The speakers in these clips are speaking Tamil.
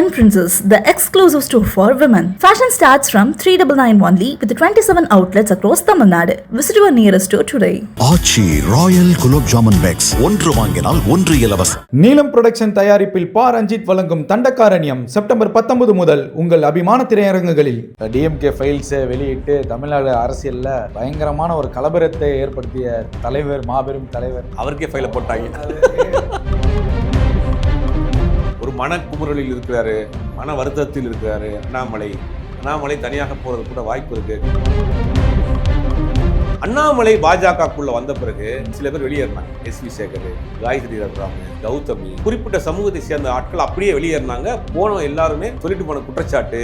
Yen Princess, the exclusive store for women. Fashion starts from 3991 only with 27 outlets across Tamil Nadu. Visit your nearest store today. Aachi royal gulab jamun packs ஒன்று வாங்கினால் ஒன்று இலவசம் நீலம் புரொடக்ஷன் தயாரிப்பில் பா ரஞ்சித் வழங்கும் தண்டக்காரண்யம் செப்டம்பர் பத்தொன்பது முதல் உங்கள் அபிமான திரையரங்குகளில் டிஎம்கே ஃபைல்ஸை வெளியிட்டு தமிழ்நாடு அரசியலில் பயங்கரமான ஒரு கலவரத்தை ஏற்படுத்திய தலைவர் மாபெரும் தலைவர் அவருக்கே ஃபைல போட்டாங்க மனக்குமுறலில் இருக்கிறாரு மன வருத்தத்தில் இருக்கிறாரு அண்ணாமலை. அண்ணாமலை தனியாக போறது கூட வாய்ப்பு இருக்கு. அண்ணாமலை பாஜகக்குள்ள வந்த பிறகு சில பேர் வெளியேறினாங்க. S V Sekar Gayathri Raghuram Gautami. குறிப்பிட்ட சமூகத்தை சேர்ந்த ஆட்கள் அப்படியே வெளியேறினாங்க. போன எல்லாருமே சொல்லிட்டு போன குற்றச்சாட்டு.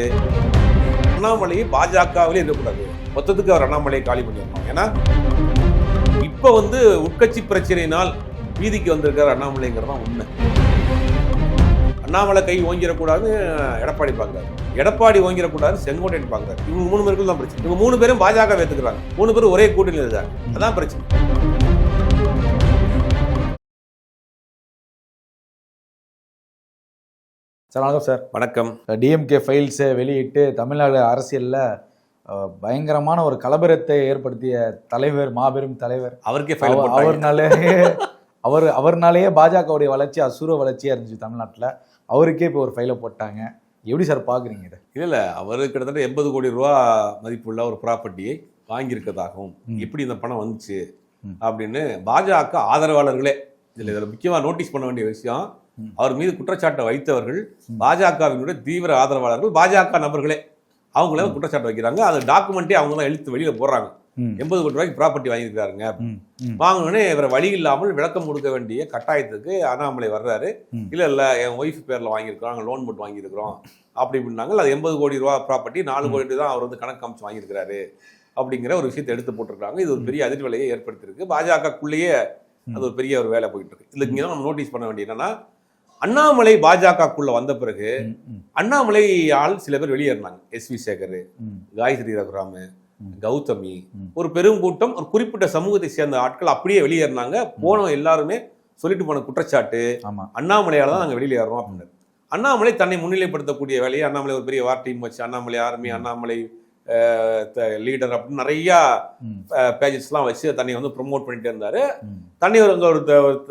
அண்ணாமலையை பாஜகவிலே இருக்கக்கூடாது. மொத்தத்துக்கு அவர் அண்ணாமலையை காலி பண்ணியிருப்பாங்க ஏன்னா இப்போ வந்து உட்கட்சி பிரச்சனையினால் வீதிக்கு வந்திருக்கார் அண்ணாமலைங்கிறது தான் உண்மை. அண்ணாமலை கை ஓங்கிடக்கூடாது எடப்பாடி பார்க்குறாரு எடப்பாடி ஓங்கிடக்கூடாது செங்கோட்டையன் பார்க்குறாரு இவங்க மூணு பேருக்கும் தான் பிரச்சனை. இவங்க மூணு பேரும் பாஜக ஏத்துக்கிறாங்க. மூணு பேரும் ஒரே கூட்டணியில் இருக்காங்க. அதான் பிரச்சனை. சார் வணக்கம் சார். வணக்கம். டிஎம்கே ஃபைல்ஸை வெளியிட்டு தமிழ்நாடு அரசியலில் பயங்கரமான ஒரு கலவரத்தை ஏற்படுத்திய தலைவர் மாபெரும் தலைவர். அவருக்கே ஃபைல் அவ- போட்டாங்க. அவர்னாலேயே அவர் அவர்னாலேயே பாஜகவுடைய வளர்ச்சி அசுர வளர்ச்சியாக இருந்துச்சு தமிழ்நாட்டில். அவருக்கே இப்போ ஒரு ஃபைலை போட்டாங்க. எப்படி சார் பார்க்குறீங்க இதை? இல்ல இல்ல. அவர் கிட்டத்தட்ட எண்பது கோடி ரூபா மதிப்புள்ள ஒரு ப்ராப்பர்ட்டியை வாங்கியிருக்கதாகவும். எப்படி இந்த பணம் வந்துச்சு. அப்படின்னு பாஜக ஆதரவாளர்களே இதுல இதுல முக்கியமா நோட்டீஸ் பண்ண வேண்டிய விஷயம். அவர் மீது குற்றச்சாட்டை வைத்தவர்கள் பாஜகவினுடைய தீவிர ஆதரவாளர்கள் பாஜக நபர்களே அவங்களே குற்றச்சாட்டு வைக்கிறாங்க. அது டாக்குமெண்ட்டே அவங்க தான் எழுத்து வெளியில போடுறாங்க. எண்பது கோடி ரூபாய்க்கு ப்ராப்பர்ட்டி வாங்கியிருக்காருங்க வாங்கினோடனே இவரை வழி இல்லாமல் விளக்கம் கொடுக்க வேண்டிய கட்டாயத்துக்கு அண்ணாமலை வர்றாரு. இல்ல இல்ல என் ஒய்ஃப் பேர்ல வாங்கியிருக்கிறோம் நாங்கள் லோன் போட்டு வாங்கியிருக்கிறோம் அப்படி இப்படின்னாங்க. அது எண்பது கோடி ரூபா ப்ராப்பர்ட்டி நாலு கோடி தான் அவர் வந்து கணக்கு காமிச்சு வாங்கியிருக்கிறாரு அப்படிங்கிற ஒரு விஷயத்தை எடுத்து போட்டிருக்காங்க இது ஒரு பெரிய அதிர்வலையை ஏற்படுத்தியிருக்கு. பாஜகக்குள்ளேயே அது ஒரு பெரிய ஒரு வேலை போயிட்டு இருக்கு தான் நம்ம நோட்டீஸ் பண்ண வேண்டியது என்னன்னா அண்ணாமலை பாஜகக்குள்ள வந்த பிறகு அண்ணாமலை ஆள் சில பேர் வெளியேறினாங்க. S V Sekar Gayathri Raghuram. Gautami. ஒரு பெரும் கூட்டம் ஒரு குறிப்பிட்ட சமூகத்தை சேர்ந்த ஆட்கள் அப்படியே வெளியேறினாங்க. போன எல்லாருமே சொல்லிட்டு போன குற்றச்சாட்டு. அண்ணாமலையால தான் நாங்கள் வெளியில் ஏறோம் அப்படின்னு. அண்ணாமலை தன்னை முன்னிலைப்படுத்தக்கூடிய வேலையை அண்ணாமலை ஒரு பெரிய வார் டீம் வச்சு அண்ணாமலை ஆர்மி அண்ணாமலை லீடர் அப்படின்னு நிறையா பேஜஸ்லாம் வச்சு தன்னை வந்து ப்ரொமோட் பண்ணிட்டு இருந்தாரு. தன்னை ஒரு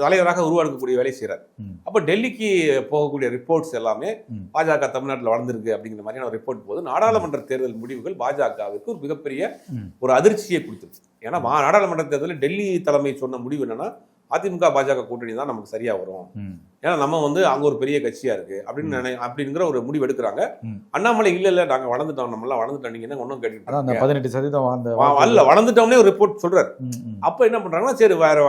தலைவராக உருவாக்கக்கூடிய வேலையை செய்கிறார். அப்போ டெல்லிக்கு போகக்கூடிய ரிப்போர்ட்ஸ் எல்லாமே. பாஜக தமிழ்நாட்டில் வளர்ந்துருக்கு அப்படிங்கிற மாதிரியான ஒரு ரிப்போர்ட் போது நாடாளுமன்ற தேர்தல் முடிவுகள் பாஜகவுக்கு ஒரு மிகப்பெரிய. ஒரு அதிர்ச்சியை கொடுத்துருச்சு ஏன்னா நாடாளுமன்ற தேர்தலில் டெல்லி தலைமை சொன்ன முடிவு என்னன்னா அதிமுக பாஜக கூட்டணி தான் நமக்கு சரியா வரும். ஏன்னா நம்ம வந்து அங்க ஒரு பெரிய கட்சியா இருக்கு அப்படின்னு நினை அப்படிங்கிற ஒரு முடிவு எடுக்கிறாங்க. அண்ணாமலை இல்ல இல்ல நாங்க வளர்ந்துட்டோம் நம்ம எல்லாம் வளர்ந்துட்டோம். நீங்க என்ன ஒன்றும் கேட்டுட்டு பதினெட்டு சதவீதம் அல்ல வளர்ந்துட்டோம்னே ஒரு ரிப்போர்ட் சொல்றாரு. அப்ப என்ன பண்றாங்கன்னா சரி வேற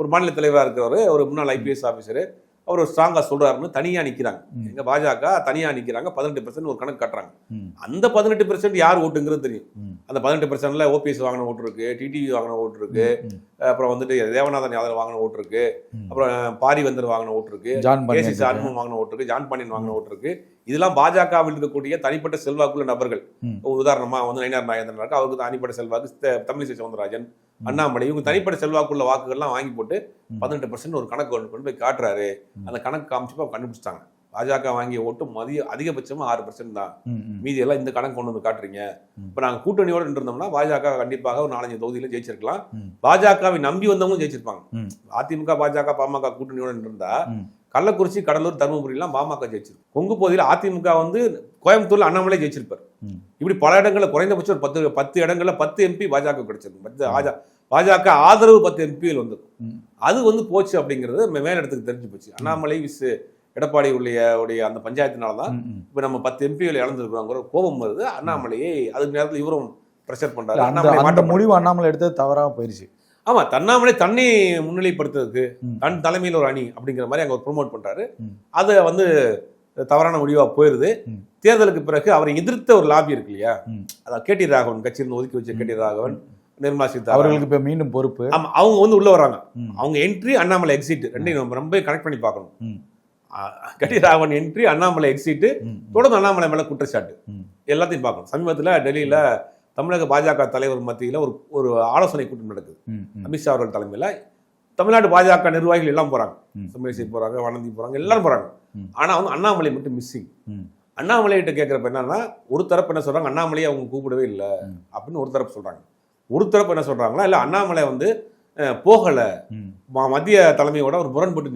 ஒரு மாநில தலைவரா இருக்கிறவர் ஒரு முன்னாள் ஐபிஎஸ் ஆபீசர் அவர் ஒரு ஸ்ட்ராங்கா சொல்றாருன்னு தனியா நிக்கிறாங்க. ம். எங்க பாஜக தனியா நிக்கிறாங்க பதினெட்டு பெர்சன்ட் ஒரு கணக்கு கட்டுறாங்க. அந்த பதினெட்டு பெர்சன்ட் யார் ஓட்டுங்கிறது தெரியும். அந்த பதினெட்டு பெர்சன்ட்ல ஓபிஎஸ் வாங்கின ஓட்டு இருக்கு டிடிவி வாங்கின ஓட்டு இருக்கு அப்புறம் வந்துட்டு தேவநாதன் யாதவ் வாங்கின ஓட்டு இருக்கு. அப்புறம் பாரிவந்தர் வாங்கின ஓட்டு இருக்கு ஜான் கேசி சார்மன் வாங்கின ஓட்டு இருக்கு ஜான் பாண்டியன் வாங்கின ஓட்டு இருக்கு. இதெல்லாம் பாஜகவில் இருக்கக்கூடிய தனிப்பட்ட செல்வாக்குள்ள நபர்கள். ம். ஒரு உதாரணமா வந்து நயினார் நாகேந்திரன் இருக்கு அவருக்கு தனிப்பட்ட செல்வாக்கு தமிழிசை சவுந்தரராஜன் அண்ணாமலை இவங்க தனிப்பட்ட செல்வாக்குள்ள வாக்குகள்லாம் வாங்கி போட்டு. பதினெட்டு பர்சன்ட் ஒரு கணக்கு கொண்டு போய் காட்டுறாரு. அந்த கணக்கு காமிச்சப்போ கண்டுபிடிச்சிட்டாங்க பாஜக வாங்கிய ஓட்டு மதிய அதிகபட்சமா ஆறு பர்சன்ட் தான் மீதி எல்லாம் இந்த கணக்கு கொண்டு வந்து காட்டுறீங்க. இப்ப நாங்க கூட்டணியோட இருந்தோம்னா பாஜக கண்டிப்பாக ஒரு நாலஞ்சு தொகுதியில ஜெயிச்சிருக்கலாம். பாஜகவை நம்பி வந்தவங்க ஜெயிச்சிருப்பாங்க. அதிமுக பாஜக பாமக கூட்டணியோட இருந்தா. கள்ளக்குறிச்சி கடலூர் தருமபுரிலாம் பாமக ஜெயிச்சிருக்கு கொங்கு பகுதியில் அதிமுக வந்து கோயம்புத்தூர்ல அண்ணாமலை ஜெயிச்சிருப்பார். இப்படி பல இடங்கள்ல குறைந்தபட்சம் ஒரு பத்து பத்து இடங்கள்ல பத்து எம்பி பாஜக கிடைச்சிருக்கு பத்து பாஜக ஆதரவு பத்து எம்பிகள் வந்தது. அது வந்து போச்சு அப்படிங்கிறது மேலிடத்துக்கு தெரிஞ்சு போச்சு. அண்ணாமலை விஸ் எடப்பாடி உடைய உடைய அந்த பஞ்சாயத்தினால தான். இப்போ நம்ம பத்து எம்பிகள் இழந்திருக்கிறோங்கிற கோபம் வருது. அண்ணாமலையை அதுக்கு நேரத்தில் இவரும் ப்ரெஷர் பண்றாரு. அண்ணாமலை மாட்ட முடிவு அண்ணாமலை எடுத்தது தவறா போயிருச்சு. ஆமா தன்னாமலை தன்னை முன்னிலைப்படுத்துறதுக்கு. தன் தலைமையில் ஒரு அணி அப்படிங்கிற மாதிரி அங்க ப்ரோமோட் பண்றாரு. அதை வந்து தவறான முடிவா போயிருது. தேர்தலுக்கு பிறகு அவரை எதிர்த்த ஒரு லாபி இருக்கு இல்லையா. அதான் கேடி ராகவன் கட்சியிலிருந்து ஒதுக்கி வச்ச கேடி ராகவன். நிர்மலா சீதாராமன் அவர்களுக்கு இப்ப மீண்டும் பொறுப்பு. ஆமா அவங்க வந்து உள்ள வராங்க அவங்க என்ட்ரி அண்ணாமலை எக்ஸிட் ரெண்டையும் நம்ம ரொம்ப கனெக்ட் பண்ணி பார்க்கணும். ம், K T Raghavan entry Annamalai exit ம், தொடர்ந்து அண்ணாமலை மேல குற்றச்சாட்டு. எல்லாத்தையும் பார்க்கணும். சமீபத்துல டெல்லியில தமிழக பாஜக தலைவர் மத்தியில ஒரு ஒரு ஆலோசனை கூட்டம் நடக்குது. அமித்ஷா அவர்கள் தலைமையில தமிழ்நாடு பாஜக நிர்வாகிகள் எல்லாம் போறாங்க. ம். தமிழிசை போறாங்க வனந்தி போறாங்க எல்லாரும் போறாங்க. ம். ஆனா வந்து அண்ணாமலை மட்டும் மிஸ்ஸிங். அண்ணாமலை கிட்ட கேட்கறப்ப என்னன்னா ஒரு தரப்பு என்ன சொல்றாங்க? அண்ணாமலையை அவங்க கூப்பிடவே இல்லை. அப்படின்னு ஒரு தரப்பு சொல்றாங்க. ஒரு தரப்பு என்ன சொல்றாங்களா? இல்ல அண்ணாமலை வந்து போகல. மத்திய தலைமையோட ஒரு முரண்பட்டு.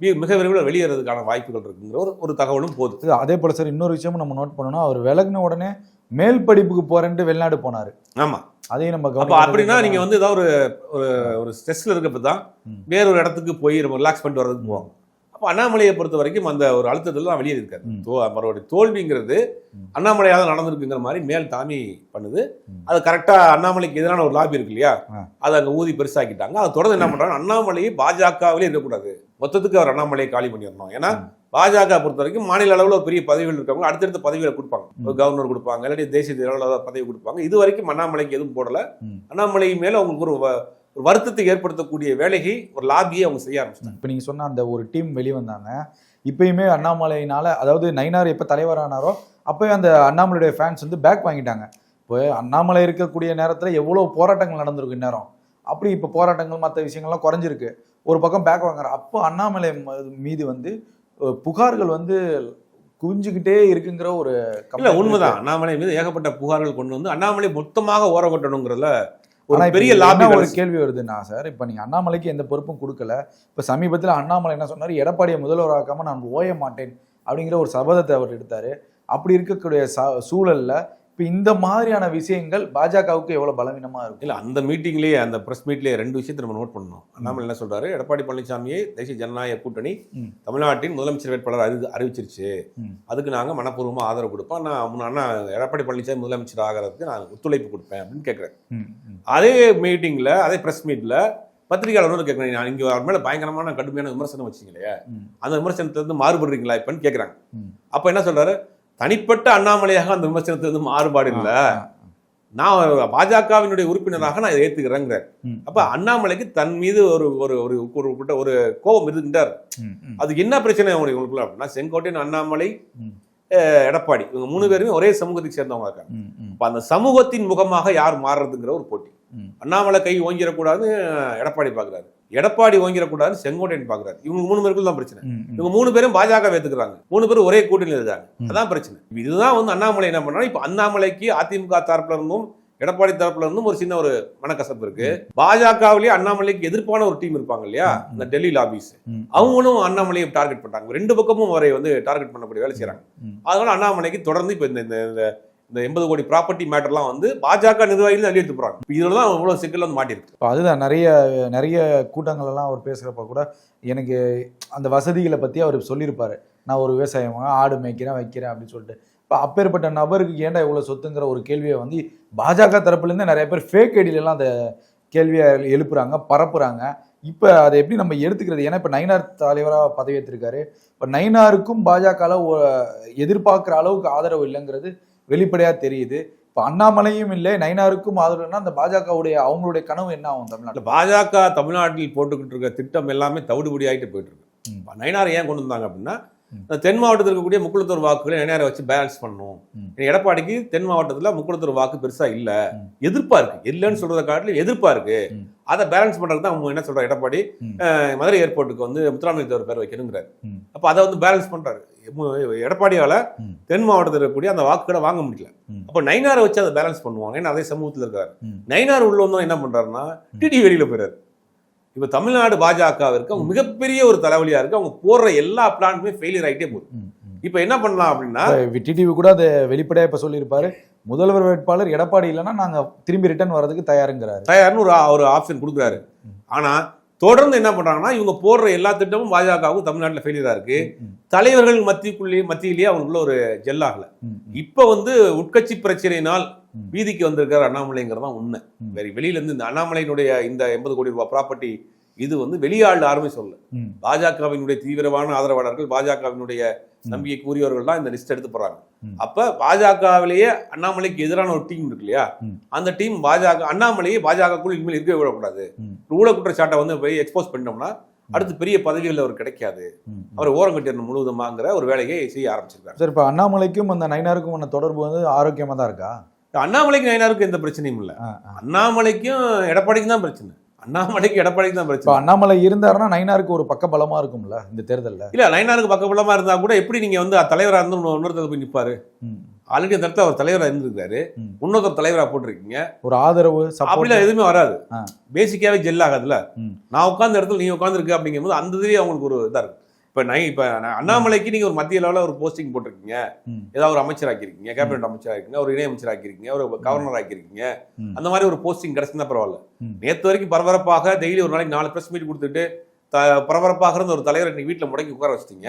வி- மிக விரைவில் வெளியேறதுக்கான வாய்ப்புகள் இருக்குங்கிற ஒரு ஒரு தகவலும் போகுது. அதே போல சார் இன்னொரு விஷயமும் நம்ம நோட் பண்ணணும். அவர் விலகின உடனே மேல் படிப்புக்கு போறேன்ட்டு வெளிநாடு போனாரு. ஆமா. அதையும் நம்ம அப்ப அப்படின்னா வேண்டியது நீங்க வந்து ஏதாவது ஒரு ஒரு ஸ்ட்ரெஸ்ல இருக்கப்ப தான். வேற ஒரு இடத்துக்கு போய் நம்ம ரிலாக்ஸ் பண்ணிட்டு வர்றதுக்கு போவாங்க. அப்ப அண்ணாமலையை பொறுத்த வரைக்கும் அந்த ஒரு அழுத்தத்துல வெளியே இருக்காரு. தோ- அவருடைய தோல்விங்கிறது ம். அண்ணாமலையால நடந்திருக்குங்கிற மாதிரி மேல் தாமி பண்ணுது. அது கரெக்டா அண்ணாமலைக்கு எதிரான ஒரு லாபி இருக்கு இல்லையா. அதை அங்க ஊதி பெருசாக்கிட்டாங்க அதை தொடர்ந்து என்ன பண்றாங்க அண்ணாமலையை பாஜகவிலே இருக்கக்கூடாது மொத்தத்துக்கு அவர் அண்ணாமலையை காலி பண்ணிடணும் ஏன்னா. பாஜக பொறுத்த வரைக்கும் மாநில அளவில் ஒரு பெரிய பதவிகள் இருக்கவங்க அடுத்தடுத்த பதவிகளை கொடுப்பாங்க ஒரு கவர்னர் கொடுப்பாங்க இல்லாட்டி தேசிய அளவில் பதவி கொடுப்பாங்க இது வரைக்கும் அண்ணாமலைக்கு எதுவும் போடல. அண்ணாமலை மேல அவங்களுக்கு ஒரு வருத்தத்தை ஏற்படுத்தக்கூடிய வேலையை ஒரு லாபியை அவங்க செய்ய ஆரம்பிச்சிட்டாங்க. இப்போ நீங்க சொன்ன அந்த ஒரு டீம் வெளிவந்தாங்க இப்பயுமே அண்ணாமலையினால அதாவது நயினார் எப்போ தலைவரானாரோ அப்போயே அந்த அண்ணாமலையுடைய ஃபேன்ஸ் வந்து பேக் வாங்கிட்டாங்க. இப்போ அண்ணாமலை இருக்கக்கூடிய நேரத்தில் எவ்வளோ போராட்டங்கள் நடந்திருக்கு இந்நேரம். அப்படி இப்போ போராட்டங்கள் மற்ற விஷயங்கள்லாம் குறைஞ்சிருக்கு. ஒரு பக்கம் பேக் வாங்குற அப்போ அண்ணாமலை மீது வந்து புகார்கள் வந்து குவிஞ்சுக்கிட்டே இருக்குங்கிற ஒரு இல்ல உண்மைதான். அண்ணாமலை மீது ஏகப்பட்ட புகார்கள் கொண்டு வந்து அண்ணாமலை மொத்தமாக ஓர கொட்டணுங்கிறதுல ஒரு பெரிய என்ன லாபி ஒரு கேள்வி வருதுன்னா சார் இப்போ நீங்க அண்ணாமலைக்கு எந்த பொறுப்பும் கொடுக்கல. இப்போ சமீபத்தில் அண்ணாமலை என்ன சொன்னார்? எடப்பாடியை முதல்வராக்காம நான் ஓய மாட்டேன் அப்படிங்கிற ஒரு சபதத்தை அவர் எடுத்தாரு. அப்படி இருக்கக்கூடிய ச- சூழல்ல இப்போ இந்த மாதிரியான விஷயங்கள் பாஜகவுக்கு எவ்வளவு பலவீனமா இருக்கும் இல்ல அந்த மீட்டிங்லயே அந்த பிரஸ் மீட்லயே ரெண்டு விஷயத்தை நம்ம நோட் பண்ணணும் அண்ணாமலை என்ன சொல்றாரு எடப்பாடி பழனிசாமியை தேசிய ஜனநாயக கூட்டணி. தமிழ்நாட்டின் முதலமைச்சர் வேட்பாளர் அறி அறிவிச்சிருச்சு. அதுக்கு நாங்க மனப்பூர்வமா ஆதரவு கொடுப்போம் நான் அண்ணா எடப்பாடி பழனிசாமி முதலமைச்சர் ஆகிறதுக்கு நான் ஒத்துழைப்பு கொடுப்பேன் அப்படின்னு கேட்கிறேன். அதே மீட்டிங்ல அதே பிரஸ் மீட்ல பத்திரிகையாளர் வந்து கேட்குறேன் நான் இங்க அவர் மேல பயங்கரமான கடுமையான விமர்சனம் வச்சீங்களே ம். அந்த விமர்சனத்துல இருந்து மாறுபடுறீங்களா இப்பன்னு கேட்குறாங்க. அப்ப என்ன சொல்றாரு தனிப்பட்ட அண்ணாமலையாக அந்த விமர்சனத்திலிருந்து மாறுபாடு இல்லை. நான் பாஜகவினுடைய உறுப்பினராக நான் ம். அப்ப அண்ணாமலைக்கு தன் மீது ஒரு ஒரு ஒரு குறிப்பிட்ட ஒரு கோபம் இருக்கின்றார். அது என்ன பிரச்சனை உங்களுக்கு உங்களுக்குள்ள அப்படின்னா செங்கோட்டையன் அண்ணாமலை எடப்பாடி இவங்க மூணு பேருமே ஒரே சமூகத்தை சேர்ந்தவங்க இருக்காங்க. அப்ப அந்த சமூகத்தின் முகமாக யார் மாறுறதுங்கிற ஒரு போட்டி. அண்ணாமலை கை ஓங்கிடக்கூடாதுன்னு எடப்பாடி பாக்குறாரு எடப்பாடி ஓங்கிடக்கூடாதுன்னு செங்கோட்டையன் பாக்குறாரு. இவங்க மூணு பேருக்குள்ள தான் பிரச்சனை. இவங்க மூணு பேரும் பாஜக ஏத்துக்கிறாங்க. மூணு பேரும் ஒரே கூட்டணியில் இருக்காங்க. அதான் பிரச்சனை. இதுதான் வந்து அண்ணாமலை என்ன பண்றாரு? இப்ப அண்ணாமலைக்கு அதிமுக தரப்புல இருந்தும் எடப்பாடி தரப்புல இருந்தும் ஒரு சின்ன ஒரு மனக்கசப்பு இருக்கு. பாஜகவிலேயே அண்ணாமலைக்கு எதிர்ப்பான ஒரு டீம் இருப்பாங்க இல்லையா. இந்த டெல்லி லாபிஸ். அவங்களும் அண்ணாமலையை டார்கெட் பண்றாங்க ரெண்டு பக்கமும் அவரை வந்து டார்கெட் பண்ணக்கூடிய வேலை செய்றாங்க. ம். அதனால அண்ணாமலைக்கு தொடர்ந்து இப்ப இந்த இந்த- எண்பது கோடி ப்ராப்பர்ட்டி மேட்டர்லாம் வந்து பாஜக நிர்வாகிகள் அள்ளி எடுத்து போகிறாங்க இதில் தான் இவ்வளோ சிக்கல் வந்து மாட்டிருக்கு இப்போ அதுதான் நிறைய நிறைய கூட்டங்கள் எல்லாம் அவர் பேசுகிறப்ப கூட எனக்கு அந்த வசதிகளை பற்றி அவர் சொல்லியிருப்பார். நான் ஒரு விவசாயமாக ஆடு மேய்க்கிறேன் வைக்கிறேன் அப்படின்னு சொல்லிட்டு. இப்போ அப்பேற்பட்ட நபருக்கு ஏன்டா இவ்வளோ சொத்துங்கிற ஒரு கேள்வியை வந்து பாஜக தரப்புலேருந்து நிறைய பேர் ஃபேக் ஐடியிலலாம் அந்த கேள்வியை எழுப்புறாங்க பரப்புறாங்க. இப்போ அதை எப்படி நம்ம எடுத்துக்கிறது? ஏன்னா இப்போ நயினார் தலைவராக பதவியேற்றிருக்காரு. இப்போ நயினாருக்கும் பாஜகவில் எதிர்பார்க்குற அளவுக்கு ஆதரவு இல்லைங்கிறது வெளிப்படையாக தெரியுது. இப்போ அண்ணாமலையும் இல்லை நயினாருக்கும் ஆதரவுனா அந்த பாஜகவுடைய அவங்களுடைய கனவு என்ன ஆகும் தமிழ்நாட்டில்? பாஜக தமிழ்நாட்டில் போட்டுக்கிட்டு இருக்க திட்டம் எல்லாமே தவிடுபடி ஆகிட்டு போயிட்டு இருக்கு. நயினார் ஏன் கொண்டு வந்தாங்க அப்படின்னா தென் மாவட்டத்தில் இருக்கக்கூடிய முக்குளத்தூர் வாக்குகளை நயினாரை வச்சு பேலன்ஸ் பண்ணணும் ம். எடப்பாடிக்கு தென் மாவட்டத்தில் முக்குளத்தூர் வாக்கு பெருசா இல்ல. எதிர்ப்பா இருக்கு இல்லைன்னு சொல்றதை காட்டிலும் எதிர்ப்பா இருக்கு. அதை பேலன்ஸ் பண்றதுக்கு தான் அவங்க என்ன சொல்றாரு எடப்பாடி மதுரை ஏர்போர்ட்டுக்கு வந்து முத்துராமலிங்கத்தேவர் பேர் வைக்கணுங்கிறாரு. அப்ப அதை வந்து பேலன்ஸ் பண்றாரு எடப்பாடியால. தென் மாவட்டத்தில் இருக்கக்கூடிய அந்த வாக்குகளை வாங்க முடியல. அப்ப நைனாரை வச்சு அதை பேலன்ஸ் பண்ணுவாங்க ஏன்னா அதே சமூகத்தில் இருக்காரு. நைனார் உள்ள வந்தவங்க என்ன பண்றாருன்னா டிடி வெளியில போயிறாரு இப்ப தமிழ்நாடு பாஜகவிற்கு அவங்க மிகப்பெரிய ஒரு தலைவலியா இருக்கு. அவங்க போடுற எல்லா பிளானுமே ஃபெயிலியர் ஆயிட்டே போகுது. இப்ப என்ன பண்ணலாம் அப்படின்னா டிடிவி கூட அதை வெளிப்படையா இப்ப சொல்லியிருப்பாரு. முதல்வர் வேட்பாளர் எடப்பாடி இல்லைன்னா நாங்க திரும்பி ரிட்டர்ன் வர்றதுக்கு தயாருங்கிறாரு. தயார்னு ஒரு ஒரு ஆப்ஷன் கொடுக்குறாரு. ம். தொடர்ந்து என்ன பண்றாங்கன்னா இவங்க போடுற எல்லா திட்டமும் பாஜகவுக்கும் தமிழ்நாட்டுல ஃபெயிலியரா இருக்கு. ம், தலைவர்கள் மத்தியக்குள்ளேயே மத்தியிலேயே அவங்களுக்குள்ள ஒரு ஜெல்லாகல இப்ப வந்து உட்கட்சி பிரச்சனையினால். வீதிக்கு வந்திருக்கிற அண்ணாமலைங்கிறது தான் உண்மை. வேற வெளியில இருந்து இந்த அண்ணாமலையினுடைய இந்த எண்பது கோடி ரூபாய் ப்ராப்பர்ட்டி இது வந்து வெளியாள் யாருமே சொல்லல. ம், பாஜகவினுடைய தீவிரமான ஆதரவாளர்கள் பாஜகவினுடைய நம்பிக்கைக்குரியவர்கள் தான் இந்த லிஸ்ட் எடுத்து போறாங்க. அப்ப பாஜகவிலேயே அண்ணாமலைக்கு எதிரான ஒரு டீம் இருக்கு இல்லையா. அந்த டீம் பாஜக அண்ணாமலையே பாஜகக்குள் இனிமேல் இருக்கவே விடக்கூடாது ம். ஊழ குற்றச்சாட்டை வந்து போய் எக்ஸ்போஸ் பண்ணிட்டோம்னா அடுத்து பெரிய பதவிகள் அவர் கிடைக்காது. அவர் ஓரம் கட்டிடணும் முழுவதுமாங்கிற ஒரு வேலையை செய்ய ஆரம்பிச்சிருக்காரு சரி இப்ப அண்ணாமலைக்கும் அந்த நயினாருக்கும் உள்ள தொடர்பு வந்து ஆரோக்கியமா தான் இருக்கா அண்ணாமலைக்கு நயனாருக்கும் எந்த பிரச்சனையும் இல்லை. அண்ணாமலைக்கும் எடப்பாடிக்கும் தான் பிரச்சனை அண்ணாமலைக்கு எடப்பாடிக்கு தான் பிரச்சனை அண்ணாமலை இருந்தாருன்னா நைனாருக்கு ஒரு பக்க பலமா இருக்கும்ல இந்த தேர்தல்ல இல்ல நயனாருக்கு பக்கபலமா இருந்தா கூட எப்படி நீங்க வந்து தலைவரா இருந்து இன்னொரு- இன்னொருத்தர் போய் நிப்பாரு ம். ஆல்ரெடி அந்த இடத்துல அவர் தலைவரா இருந்திருக்காரு. இன்னொருத்தர் தலைவரா போட்டிருக்கீங்க ஒரு ஆதரவு அப்படிலாம் எதுவுமே வராது. பேசிக்காவே ஜெல் ஆகாதுல்ல. நான் உட்கார்ந்த இடத்துல நீ உட்காந்துருக்கு அப்படிங்கும்போது அந்த இதுலயே அவங்களுக்கு ஒரு இதா இருக்கு இப்ப நான் இப்ப அண்ணாமலைக்கு நீங்க ஒரு மத்திய லெவலில் ஒரு போஸ்டிங் போட்டிருக்கீங்க. ஏதாவது ஒரு அமைச்சர் ஆக்கியிருக்கீங்க கேபினட் அமைச்சர் ஆக்கிருக்கீங்க ஒரு இணை அமைச்சர் ஆக்கியிருக்கீங்க ஒரு கவர்னர் ஆக்கியிருக்கீங்க. அந்த மாதிரி ஒரு போஸ்டிங் கிடைச்சிருந்தா பரவாயில்ல. நேத்து வரைக்கும் பரபரப்பாக டெய்லி ஒரு நாளைக்கு நாலு பிரஸ் மீட் கொடுத்துட்டு த- பரபரப்பாக இருந்த ஒரு தலைவர் இன்னைக்கு வீட்டுல முடக்கி உட்கார வச்சிட்டீங்க.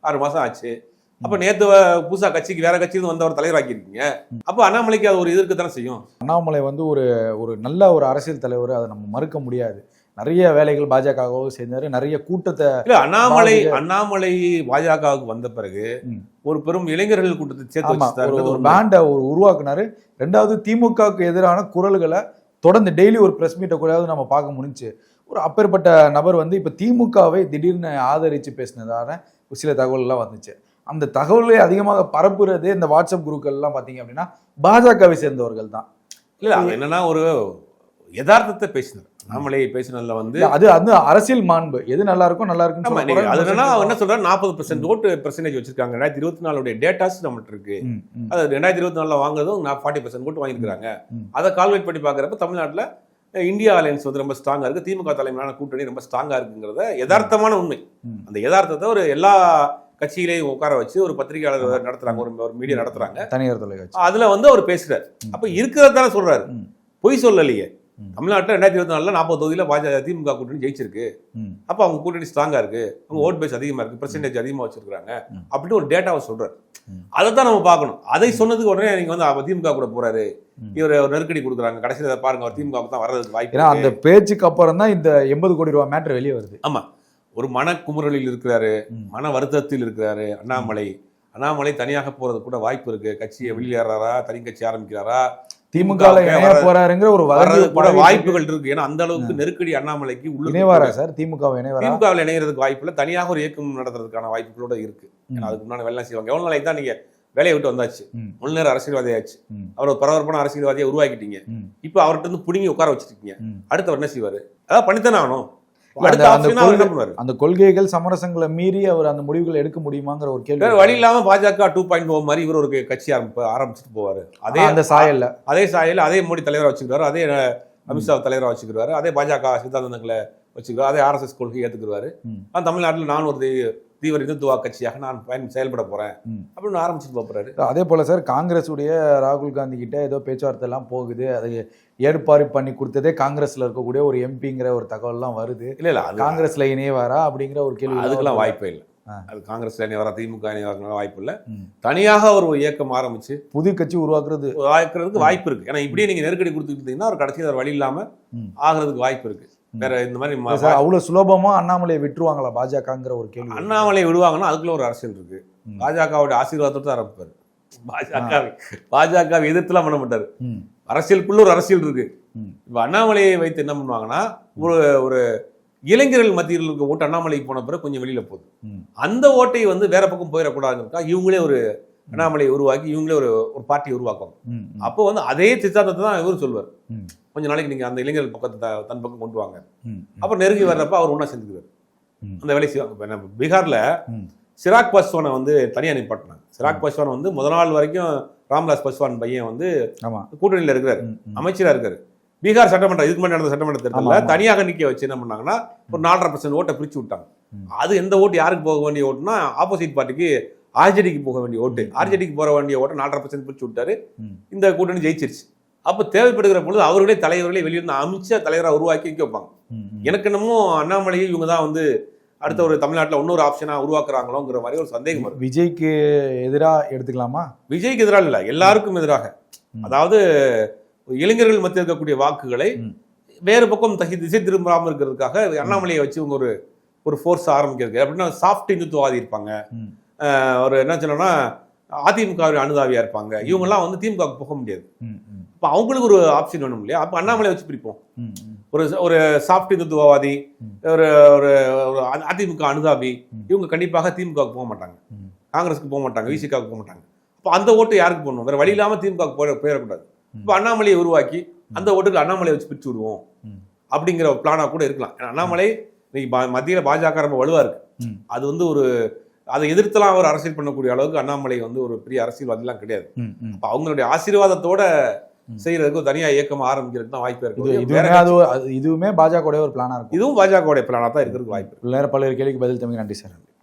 ஆறு மாசம் ஆச்சு. அப்ப நேத்து வ- புதுசா கட்சிக்கு வேற கட்சியில வந்து ஒரு தலைவர் ஆக்கியிருக்கீங்க அப்ப அண்ணாமலைக்கு அது ஒரு இது இருக்கத்தானே செய்யும்? அண்ணாமலை வந்து ஒரு ஒரு நல்ல ஒரு அரசியல் தலைவர் அதை நம்ம மறுக்க முடியாது. நிறைய வேலைகள் பாஜகவும் செஞ்சாரு நிறைய கூட்டத்தை இல்ல அண்ணாமலை அண்ணாமலை பாஜகவுக்கு வந்த பிறகு. ஒரு பெரும் இளைஞர்கள் கூட்டத்தை சேர்த்து ஒரு. பேண்டை ஒரு உருவாக்குனாரு. ரெண்டாவது திமுகவுக்கு எதிரான குரல்களை தொடர்ந்து டெய்லி ஒரு பிரஸ் மீட்டை கூடயாவது நம்ம பார்க்க முடிஞ்சுச்சு ஒரு அப்பேற்பட்ட நபர் வந்து இப்ப திமுகவை திடீர்னு ஆதரிச்சு பேசினதான சில தகவல்கள்லாம் வந்துச்சு. அந்த தகவல்களை அதிகமாக பரப்புறதே இந்த வாட்ஸ்அப் குரூப்கள் எல்லாம் பாத்தீங்க அப்படின்னா பாஜகவை சேர்ந்தவர்கள் தான் இல்ல என்னன்னா ஒரு யதார்த்தத்தை பேசினார். அண்ணாமலை பேசினதுல வந்து அது அது அரசியல் மாண்பு. எது நல்லா இருக்கும் நல்லா இருக்குன்னு ஆமா சொல்ல நீங்க போறோம். அது என்னன்னா அவர் என்ன சொல்றாரு? நாற்பது பர்சன்ட் ஓட்டு பெர்சன்டேஜ் வச்சிருக்காங்க. ரெண்டாயிரத்தி இருபத்தி நாலுடைய டேட்டாஸ் நம்மகிட்ட இருக்கு. அது ரெண்டாயிரத்தி இருபத்தி நாலுல வாங்குறதும் ஃபார்ட்டி பர்சன்ட் ஓட்டு வாங்கியிருக்காங்க. அதை கால்குலேட் பண்ணி பார்க்குறப்ப தமிழ்நாட்டுல இந்தியா அலையன்ஸ் வந்து ரொம்ப ஸ்ட்ராங்கா இருக்கு. திமுக தலைமையிலான கூட்டணி ரொம்ப ஸ்ட்ராங்கா இருக்குங்கிறத யதார்த்தமான உண்மை. அந்த யதார்த்தத்தை ஒரு எல்லா கட்சிகளையும் உட்கார வச்சு ஒரு பத்திரிகையாளர் நடத்துறாங்க ஒரு ஒரு மீடியா நடத்துறாங்க. தனியார் தொலைக்காட்சி. அதுல வந்து அவர் பேசுறாரு. அப்ப இருக்கிறது தானே சொல்றாரு. பொய் சொல்லலையே. தமிழ்நாட்டுல ரெண்டாயிரத்தி இருபத்தி நாலுல நாற்பது தொகுதியில பாஜக திமுக கூட்டணி ஜெயிச்சிருக்கு. அப்ப அவங்க கூட்டணி ஸ்ட்ராங்கா இருக்கு. அவங்க ஓட் பேஸ் அதிகமா இருக்கு. பெர்சன்டேஜ் அதிகமா வச்சிருக்காங்க. அப்படின்னு ஒரு டேட்டாவை சொல்றாரு. ம். அதை தான் நம்ம பார்க்கணும். அதை சொன்னதுக்கு உடனே நீங்க வந்து அவர் திமுக கூட போறாரு. ம். இவர் ஒரு நெருக்கடி கொடுக்குறாங்க. கடைசியில் இதை பாருங்க அவர் திமுக தான் வர்றதுக்கு வாய்ப்பு ஏன்னா. அந்த பேச்சுக்கு அப்புறம் தான் இந்த எண்பது கோடி ரூபாய் மேட்ரு வெளியே வருது. ஆமா. ஒரு மனக்குமுறலில் இருக்கிறாரு. மன வருத்தத்தில் இருக்கிறாரு அண்ணாமலை. அண்ணாமலை தனியாக போறது கூட வாய்ப்பு இருக்கு. கட்சியை வெளியேறாரா? தனி கட்சி ஆரம்பிக்கிறாரா? திமுக இணைய போறாருங்கிற ஒரு வர்றது கூட வாய்ப்புகள் இருக்கு. ஏன்னா அந்த அளவுக்கு நெருக்கடி அண்ணாமலைக்கு உள்ள இணைவாரா சார்? திமுக இணைவாரா? திமுகவில் இணைகிறதுக்கு வாய்ப்பு இல்லை தனியாக ஒரு இயக்கம் நடத்துறதுக்கான வாய்ப்புகளோட இருக்கு. ஏன்னா அதுக்கு முன்னாடி வேலை செய்வாங்க. எவ்வளவு நாளைக்கு தான் நீங்க வேலையை விட்டு வந்தாச்சு. முழு நேரம் அரசியல்வாதி ஆச்சு ம். அவர் ஒரு பரபரப்பான அரசியல்வாதியை உருவாக்கிட்டீங்க. இப்போ அவர்கிட்ட இருந்து புடுங்கி உட்கார வச்சிருக்கீங்க. ம். அடுத்து அவர் என்ன செய்வாரு? அதான் பண்ணித்தானே ஆகணும். அந்த- கொள்கைகள் சமரசங்களை மீறி அவர் அந்த முடிவுகளை எடுக்க முடியுமாங்கிற ஒரு கேள்வி வழி இல்லாம பாஜக டூ பாயிண்ட் ஓ மாதிரி இவர் ஒரு கட்சி ஆரம்பிச்சுட்டு போவாரு. அதே அந்த சாயல்ல. அதே சாயல் அதே மோடி தலைவரா வச்சுக்கிறாரு அதே அமித்ஷா தலைவரா வச்சுக்கிறாரு அதே பாஜக சித்தாந்தங்களை வச்சுக்கிறாரு அதே ஆர்எஸ்எஸ் கொள்கை ஏத்துக்கிறாரு ம். நான் தமிழ்நாட்டில் நான் ஒரு தீவிர இந்துத்துவா கட்சியாக நான் பயன் செயல்பட போறேன். ம். அப்படின்னு ஆரம்பிச்சுட்டு போறாரு. அதே போல சார் காங்கிரஸ் உடைய ராகுல் காந்தி கிட்ட ஏதோ பேச்சுவார்த்தை எல்லாம் போகுது. அதை ஏற்பாடு பண்ணி கொடுத்ததே காங்கிரஸ்ல இருக்கக்கூடிய ஒரு எம்பிங்கிற ஒரு தகவல்லாம் வருது. இல்ல இல்ல அது காங்கிரஸ்ல இணையவாரா அப்படிங்கிற ஒரு கேள்வி அதுக்கெல்லாம் வாய்ப்பே இல்லை. அது காங்கிரஸ்ல இனி வர திமுக வரதுனால வாய்ப்பு இல்லை. தனியாக ஒரு இயக்கம் ஆரம்பிச்சு புது கட்சி உருவாக்குறது. வாய்க்கிறதுக்கு வாய்ப்பு இருக்கு. ஏன்னா இப்படியே நீங்க நெருக்கடி கொடுத்துட்டு இருந்தீங்கன்னா ஒரு கடைசி வழி இல்லாம ம். ஆகிறதுக்கு வாய்ப்பு இருக்கு. வேற இந்த மாதிரி அவ்வளவு சுலபமா அண்ணாமலையை விட்டுருவாங்களா பாஜகங்கிற ஒரு கேள்வி அண்ணாமலை விடுவாங்கன்னா அதுக்குள்ள ஒரு அரசியல் இருக்கு. பாஜகவுடைய ஆசீர்வாதத்தோட தான் ஆரம்பிப்பாரு பாஜக பாஜகவை எதிர்த்துலாம் பண்ண மாட்டாரு. அரசியலுக்குள்ள ஒரு அரசியல் இருக்கு. இப்ப அண்ணாமலையை வைத்து என்ன பண்ணுவாங்கன்னா ஒரு ஒரு இளைஞர்கள் மத்தியில் இருக்க ஓட்டு அண்ணாமலைக்கு போன பிறகு கொஞ்சம் வெளியில போகுது. அந்த ஓட்டை வந்து வேற பக்கம் போயிடக்கூடாதுக்கா இவங்களே ஒரு அண்ணாமலையை உருவாக்கி இவங்களே ஒரு ஒரு பார்ட்டியை உருவாக்குவாங்க ம். ம். அப்போ வந்து அதே சித்தாந்தத்தை தான் இவரும் சொல்வார். கொஞ்ச நாளைக்கு நீங்க அந்த இளைஞர்கள் பக்கத்தை தன் பக்கம் கொண்டு வாங்க. அப்புறம் நெருங்கி வர்றப்ப அவர் ஒன்றா செஞ்சுக்குவார் ம். அந்த வேலையை செய்வாங்க இப்போ நம்ம பீகார்ல. சிராக் பாஸ்வானை வந்து தனியாக நிப்பாட்டினாங்க சிராக் பாஸ்வான் வந்து முதல் நாள் வரைக்கும் ராம்விலாஸ் பாஸ்வான் பையன் வந்து கூட்டணியில் இருக்கிறாரு ம். ம். அமைச்சரா இருக்காரு பீகார் சட்டமன்றம் இதுக்கு முன்னாடி நடந்த சட்டமன்ற தேர்தலில். தனியாக நிக்க வச்சு என்ன பண்ணாங்கன்னா ஒரு நாலரை பர்சன்ட் ஓட்டை பிரிச்சு விட்டாங்க. அது எந்த ஓட்டு யாருக்கு போக வேண்டிய ஓட்டுனா ஆப்போசிட் பார்ட்டிக்கு ஆர்ஜேடிக்கு போக வேண்டிய ஓட்டு. ஆர்ஜேடிக்கு போக வேண்டிய ஓட்டை நாலரை பர்சன்ட் பிரிச்சு விட்டாரு. இந்த கூட்டணி ஜெயிச்சிருச்சு. அப்போ தேவைப்படுகிற பொழுது அவர்களே தலைவர்களே வெளியிருந்து அமைச்ச தலைவராக உருவாக்கி வைக்க வைப்பாங்க. எனக்கு என்னமோ அண்ணாமலையை இவங்க தான் வந்து அடுத்த ஒரு தமிழ்நாட்டில் இன்னொரு ஆப்ஷனா உருவாக்குறாங்களோங்கிற மாதிரி ஒரு சந்தேகம் வருது. விஜய்க்கு எதிரா எடுத்துக்கலாமா? விஜய்க்கு எதிராக இல்லை எல்லாருக்கும் எதிராக. அதாவது இளைஞர்கள் மத்தியில் இருக்கக்கூடிய வாக்குகளை. வேறு பக்கம் தகி திசை திரும்பாமல் இருக்கிறதுக்காக அண்ணாமலையை வச்சு இவங்க ஒரு ஒரு ஃபோர்ஸ் ஆரம்பிக்கிறது அப்படின்னா சாஃப்ட் இந்துத்துவாதி இருப்பாங்க. ஒரு என்ன சொன்னோம்னா அதிமுக அனுதாபியா இருப்பாங்க இவங்கெல்லாம் வந்து திமுக க்கு போக முடியாது. இப்போ அவங்களுக்கு ஒரு ஆப்ஷன் வேணும் இல்லையா அப்போ அண்ணாமலை வச்சு பிரிப்போம். ஒரு ஒரு சாஃப்ட் இந்துத்துவவாதி. ஒரு ஒரு அதிமுக அனுதாபி. இவங்க கண்டிப்பாக திமுக க்கு போக மாட்டாங்க. காங்கிரஸுக்கு போக மாட்டாங்க விசிகாவுக்கு போக மாட்டாங்க அப்போ அந்த ஓட்டு யாருக்கு போடணும் வேற வழி இல்லாம திமுக போயிட போயிடக்கூடாது. இப்போ அண்ணாமலையை உருவாக்கி அந்த ஓட்டுக்கு அண்ணாமலையை வச்சு பிரிச்சு விடுவோம். அப்படிங்கிற ஒரு பிளானா கூட இருக்கலாம் ஏன்னா அண்ணாமலை இன்னைக்கு மத்தியில பாஜக ரொம்ப வலுவா இருக்கு. அது வந்து ஒரு அதை எதிர்த்தலாம் அவர் அரசியல் பண்ணக்கூடிய அளவுக்கு அண்ணாமலை வந்து ஒரு பெரிய அரசியல்வாதிலாம் கிடையாது. அப்ப அவங்களுடைய ஆசீர்வாதத்தோட. செய்யறதுக்கு ஒரு தனியா இயக்கம் ஆரம்பிக்கிறதுக்கு தான் வாய்ப்பு இருக்கு இதுவுமே வேற அது ஒரு- பிளானா இருக்கும் இதுவும் பாஜகவுடைய பிளானா தான் இருக்கிறதுக்கு வாய்ப்பு. நேர பல்வேறு கேள்விக்கு பதில் தமிழ் நன்றி சார்